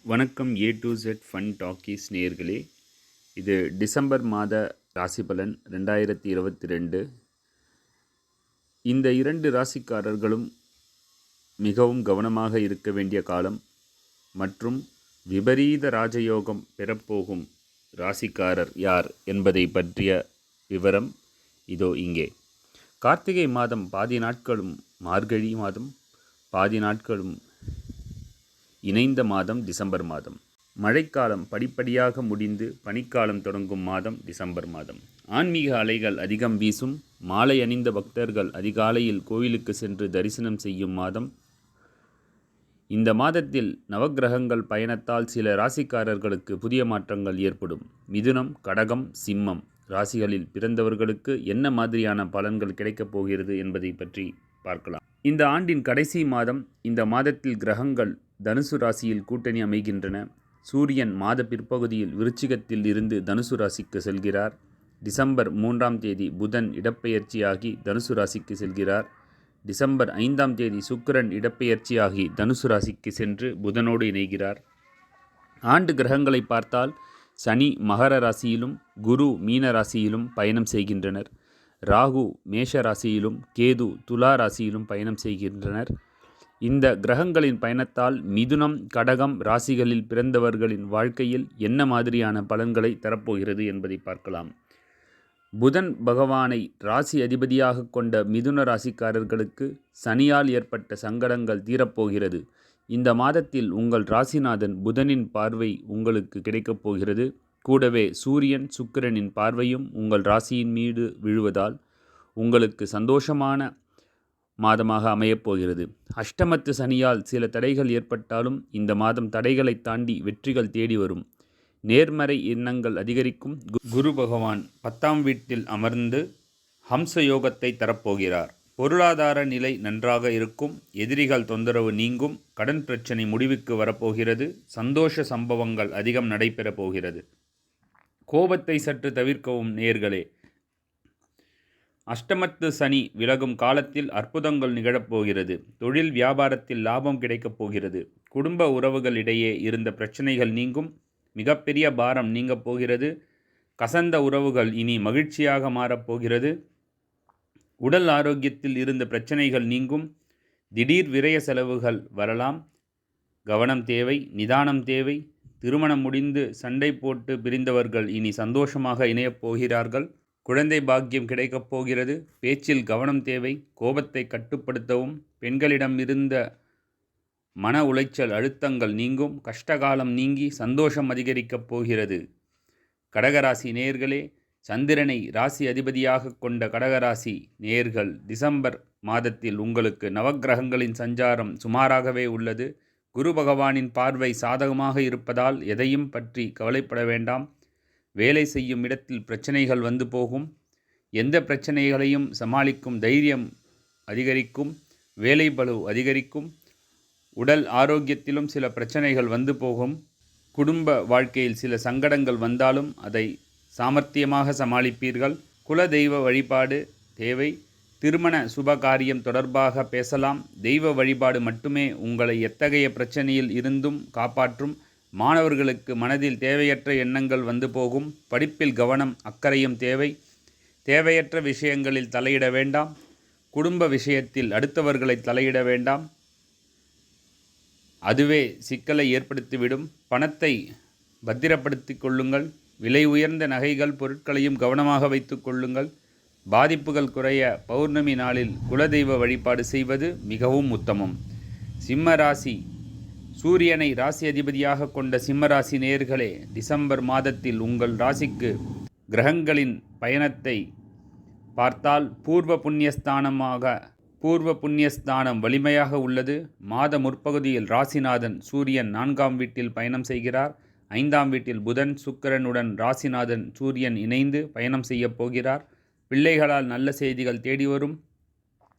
வணக்கம் A to Z fun talkies நேயர்களே இது டிசம்பர் மாத ராசி பலன் ரெண்டாயிரத்தி இருபத்தி ரெண்டு. இந்த இரண்டு ராசிக்காரர்களும் மிகவும் கவனமாக இருக்க வேண்டிய காலம் மற்றும் விபரீத ராஜயோகம் பெறப்போகும் ராசிக்காரர் யார் என்பதை பற்றிய விவரம் இதோ இங்கே. கார்த்திகை மாதம் பாதி நாட்களும் மார்கழி மாதம் பாதி நாட்களும் இணைந்த மாதம் டிசம்பர் மாதம். மழைக்காலம் படிப்படியாக முடிந்து பனிக்காலம் தொடங்கும் மாதம் டிசம்பர் மாதம். ஆன்மீக அலைகள் அதிகம் வீசும். மாலை அணிந்த பக்தர்கள் அதிகாலையில் கோயிலுக்கு சென்று தரிசனம் செய்யும் மாதம். இந்த மாதத்தில் நவக்கிரகங்கள் பயணத்தால் சில ராசிக்காரர்களுக்கு புதிய மாற்றங்கள் ஏற்படும். மிதுனம் கடகம் சிம்மம் ராசிகளில் பிறந்தவர்களுக்கு என்ன மாதிரியான பலன்கள் கிடைக்கப் போகிறது என்பதை பற்றி பார்க்கலாம். இந்த ஆண்டின் கடைசி மாதம் இந்த மாதத்தில் கிரகங்கள் தனுசு ராசியில் கூட்டணி அமைகின்றன. சூரியன் மாத பிற்பகுதியில் விருச்சிகத்தில் இருந்து தனுசு ராசிக்கு செல்கிறார். டிசம்பர் மூன்றாம் தேதி புதன் இடப்பெயர்ச்சியாகி தனுசு ராசிக்கு செல்கிறார். டிசம்பர் ஐந்தாம் தேதி சுக்கிரன் இடப்பெயர்ச்சியாகி தனுசு ராசிக்கு சென்று புதனோடு இணைகிறார். ஆண்டு கிரகங்களை பார்த்தால் சனி மகர ராசியிலும் குரு மீன ராசியிலும் பயணம் செய்கின்றனர். ராகு மேஷ ராசியிலும் கேது துலா ராசியிலும் பயணம் செய்கின்றனர். இந்த கிரகங்களின் பயணத்தால் மிதுனம் கடகம் ராசிகளில் பிறந்தவர்களின் வாழ்க்கையில் என்ன மாதிரியான பலன்களை தரப்போகிறது என்பதை பார்க்கலாம். புதன் பகவானை ராசி அதிபதியாக கொண்ட மிதுன ராசிக்காரர்களுக்கு சனியால் ஏற்பட்ட சங்கடங்கள் தீரப்போகிறது. இந்த மாதத்தில் உங்கள் ராசிநாதன் புதனின் பார்வை உங்களுக்கு கிடைக்கப் போகிறது. கூடவே சூரியன் சுக்கிரனின் பார்வையும் உங்கள் ராசியின் மீது விழுவதால் உங்களுக்கு சந்தோஷமான மாதமாக அமையப் போகிறது அஷ்டமத்து சனியால் சில தடைகள் ஏற்பட்டாலும் இந்த மாதம் தடைகளை தாண்டி வெற்றிகள் தேடி வரும். நேர்மறை எண்ணங்கள் அதிகரிக்கும். கு- குரு பகவான் பத்தாம் வீட்டில் அமர்ந்து ஹம்ச யோகத்தை தரப்போகிறார். பொருளாதார நிலை நன்றாக இருக்கும். எதிரிகள் தொந்தரவு நீங்கும். கடன் பிரச்சனை முடிவுக்கு வரப்போகிறது. சந்தோஷ சம்பவங்கள் அதிகம் நடைபெறப் போகிறது. கோபத்தை சற்று தவிர்க்கவும் நேர்களே. அஷ்டமத்து சனி விலகும் காலத்தில் அற்புதங்கள் நிகழப்போகிறது. தொழில் வியாபாரத்தில் லாபம் கிடைக்கப் போகிறது. குடும்ப உறவுகளிடையே இருந்த பிரச்சனைகள் நீங்கும். மிகப்பெரிய பாரம் நீங்கப் போகிறது. கசந்த உறவுகள் இனி மகிழ்ச்சியாக மாறப்போகிறது உடல் ஆரோக்கியத்தில் இருந்த பிரச்சனைகள் நீங்கும். திடீர் விரய செலவுகள் வரலாம். கவனம் தேவை நிதானம் தேவை. திருமணம் முடிந்து சண்டை போட்டு பிரிந்தவர்கள் இனி சந்தோஷமாக இணையப் போகிறார்கள். குழந்தை பாக்கியம் கிடைக்கப் போகிறது. பேச்சில் கவனம் தேவை. கோபத்தை கட்டுப்படுத்தவும். பெண்களிடம் இருந்த மன உளைச்சல் அழுத்தங்கள் நீங்கும். கஷ்டகாலம் நீங்கி சந்தோஷம் அதிகரிக்கப் போகிறது. கடகராசி நேர்களே சந்திரனை ராசி அதிபதியாக கொண்ட கடகராசி நேர்கள் டிசம்பர் மாதத்தில் உங்களுக்கு நவக்கிரகங்களின் சஞ்சாரம் சுமாராகவே உள்ளது. குரு பகவானின் பார்வை சாதகமாக இருப்பதால் எதையும் பற்றி கவலைப்பட வேண்டாம். வேலை செய்யும் இடத்தில் பிரச்சனைகள் வந்து போகும். எந்த பிரச்சனைகளையும் சமாளிக்கும் தைரியம் அதிகரிக்கும். வேலை பளு அதிகரிக்கும். உடல் ஆரோக்கியத்திலும் சில பிரச்சனைகள் வந்து போகும். குடும்ப வாழ்க்கையில் சில சங்கடங்கள் வந்தாலும் அதை சாமர்த்தியமாக சமாளிப்பீர்கள். குல தெய்வ வழிபாடு தேவை. திருமண சுப காரியம் தொடர்பாக பேசலாம். தெய்வ வழிபாடு மட்டுமே உங்களை எத்தகைய பிரச்சனையில் இருந்தும் காப்பாற்றும். மாணவர்களுக்கு மனதில் தேவையற்ற எண்ணங்கள் வந்து போகும். படிப்பில் கவனம் அக்கறையும் தேவை. தேவையற்ற விஷயங்களில் தலையிட வேண்டாம். குடும்ப விஷயத்தில் அடுத்தவர்களை தலையிட வேண்டாம். அதுவே சிக்கலை ஏற்படுத்திவிடும். பணத்தை பத்திரப்படுத்தி கொள்ளுங்கள். விலை உயர்ந்த நகைகள் பொருட்களையும் கவனமாக வைத்து கொள்ளுங்கள். பாதிப்புகள் குறைய பௌர்ணமி நாளில் குலதெய்வ வழிபாடு செய்வது மிகவும் உத்தமம். சிம்ம ராசி சூரியனை ராசி அதிபதியாக கொண்ட சிம்மராசி நேர்களே டிசம்பர் மாதத்தில் உங்கள் ராசிக்கு கிரகங்களின் பயணத்தை பார்த்தால் பூர்வ புண்ணியஸ்தானமாக பூர்வ புண்ணியஸ்தானம் வலிமையாக உள்ளது. மாத முற்பகுதியில் ராசிநாதன் சூரியன் நான்காம் வீட்டில் பயணம் செய்கிறார். ஐந்தாம் வீட்டில் புதன் சுக்கிரனுடன் ராசிநாதன் சூரியன் இணைந்து பயணம் செய்யப் போகிறார். பிள்ளைகளால் நல்ல செய்திகள் தேடி வரும்.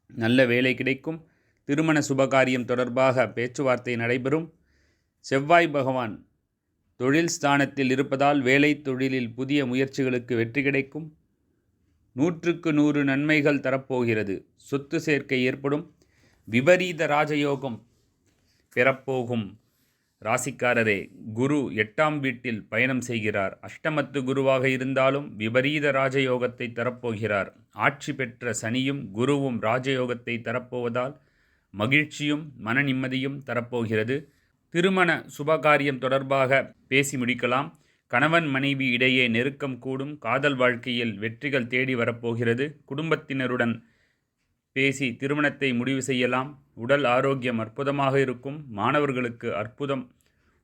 நல்ல வேலை கிடைக்கும். திருமண சுபகாரியம் தொடர்பாக பேச்சுவார்த்தை நடைபெறும். செவ்வாய் பகவான் தொழில் ஸ்தானத்தில் இருப்பதால் வேலை தொழிலில் புதிய முயற்சிகளுக்கு வெற்றி கிடைக்கும். நூற்றுக்கு நூறு நன்மைகள் தரப்போகிறது. சொத்து சேர்க்கை ஏற்படும். விபரீத ராஜயோகம் பெறப்போகும். ராசிக்காரரே குரு எட்டாம் வீட்டில் பயணம் செய்கிறார். அஷ்டமத்து குருவாக இருந்தாலும் விபரீத ராஜயோகத்தை தரப்போகிறார். ஆட்சி பெற்ற சனியும் குருவும் ராஜயோகத்தை தரப்போவதால் மகிழ்ச்சியும் மன நிம்மதியும் தரப்போகிறது. திருமண சுபகாரியம் தொடர்பாக பேசி முடிக்கலாம். கணவன் மனைவி இடையே நெருக்கம் கூடும். காதல் வாழ்க்கையில் வெற்றிகள் தேடி வரப்போகிறது. குடும்பத்தினருடன் பேசி திருமணத்தை முடிவு செய்யலாம். உடல் ஆரோக்கியம் அற்புதமாக இருக்கும். மாணவர்களுக்கு அற்புதம்.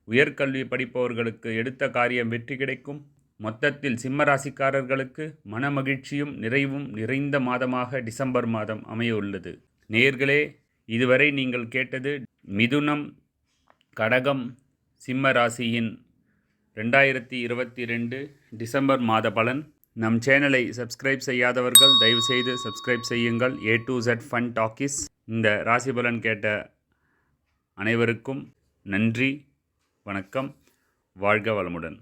உயர்கல்வி படிப்பவர்களுக்கு எடுத்த காரியம் வெற்றி கிடைக்கும். மொத்தத்தில் சிம்ம ராசிக்காரர்களுக்கு மனமகிழ்ச்சியும் நிறைவும் நிறைந்த மாதமாக டிசம்பர் மாதம் அமைய உள்ளது. நேர்களே இதுவரை நீங்கள் கேட்டது மிதுனம் கடகம் சிம்ம ராசியின் ரெண்டாயிரத்தி இருபத்தி ரெண்டு டிசம்பர் மாத பலன். நம் சேனலை சப்ஸ்கிரைப் செய்யாதவர்கள் தயவுசெய்து சப்ஸ்கிரைப் செய்யுங்கள். A to Z fun talkies இந்த ராசி பலன் கேட்ட அனைவருக்கும் நன்றி வணக்கம் வாழ்க வளமுடன்.